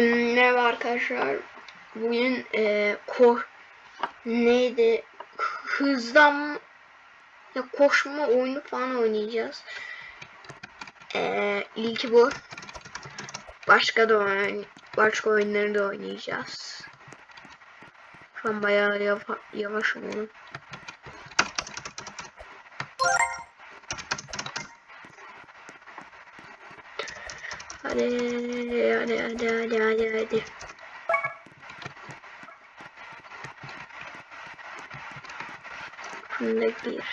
Merhaba arkadaşlar. Bugün e, kor neydi? Hızdan ya koşma oyunu falan oynayacağız. E, ilki bu. Başka da oyun, başka oyunları da oynayacağız. Şu an bayağı yava, yavaş oyun. Hadi hadi hadi hadi hadi hadi. Şunu da gir.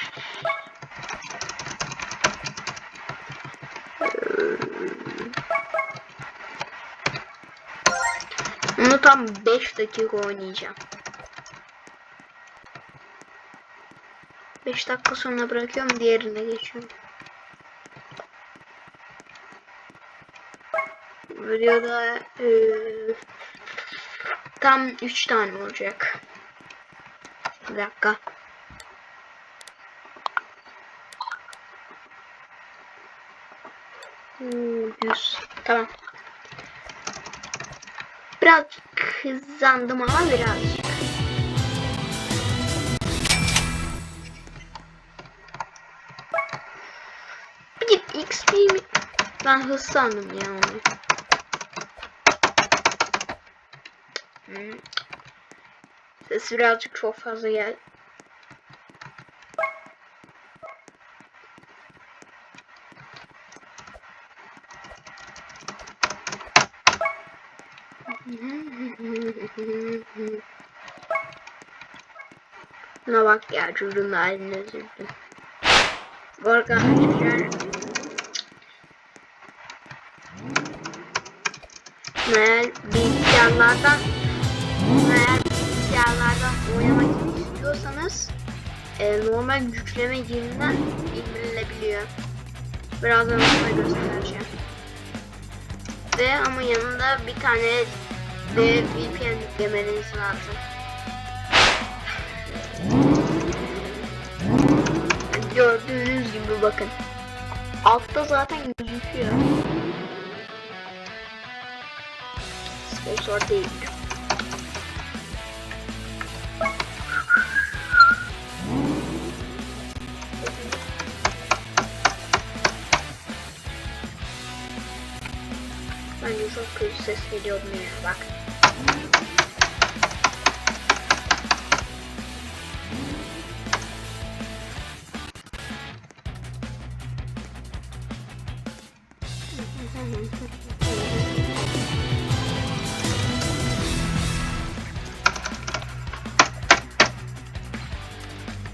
Bunu tam 5 dakika oynayacağım. 5 dakika sonra bırakıyorum diğerine geçiyorum. Videoda eee, tam 3 tane olacak. Bir dakika. Hmm, 100. Tamam. Birazcık hızlandım ama birazcık. Bir git XP mi? Ben hızlandım ya onu. Hmm. Ses birazcık çok fazla gel. Buna bak ya çocuğun haline üzüldüm. Bu arkadaşlar Meğer bilgisayarlardan Meğer bilgisayarlardan oynamak istiyorsanız e, normal yükleme yerinden indirilebiliyor. Birazdan onu göstereceğim. Ve ama yanında bir tane de VPN yüklemeniz lazım. Gördüğünüz gibi bakın. Altta zaten gözüküyor. Sponsor değil. Çok kötü ses geliyor ya bak.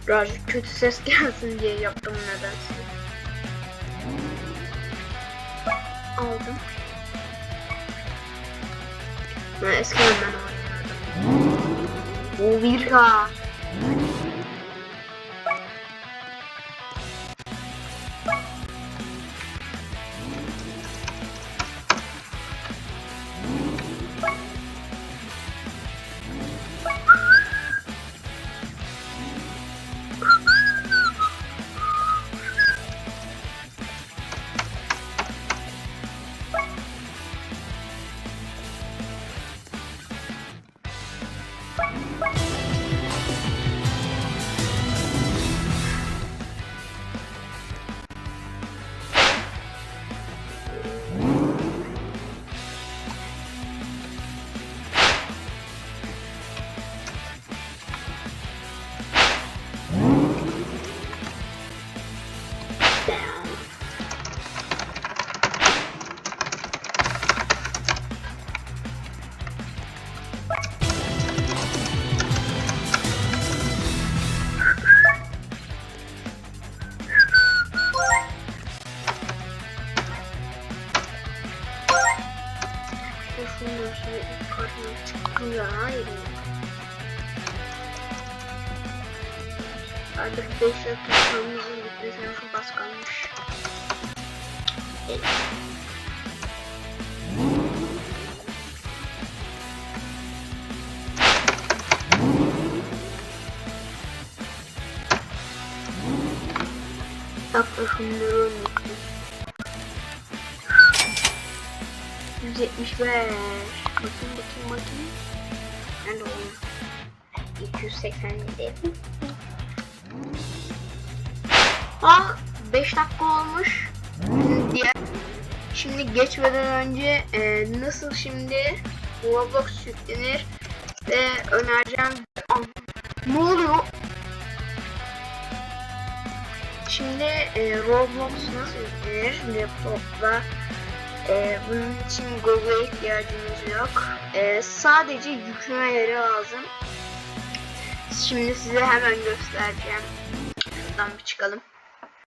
Birazcık kötü ses gelsin diye yaptım nedense. Aldım. Ben eskiden ben. Bu bir ha. Şunun şöyle yukarıdan çıkıyor. Hayır ya. Artık 5 dakikamızın bitmesine çok az kalmış. Evet. 175. Bakayım bakayım bakayım. Nerede oyun? 287. Ah 5 dakika olmuş. Diğer Şimdi geçmeden önce e, nasıl şimdi Roblox yüklenir ve önereceğim ne oluyor? Şimdi e, Roblox nasıl yüklenir laptopla? E, bunun için Google'a ihtiyacımız yok. E, sadece yüklemeleri lazım. Şimdi size hemen göstereceğim. Şuradan bir çıkalım.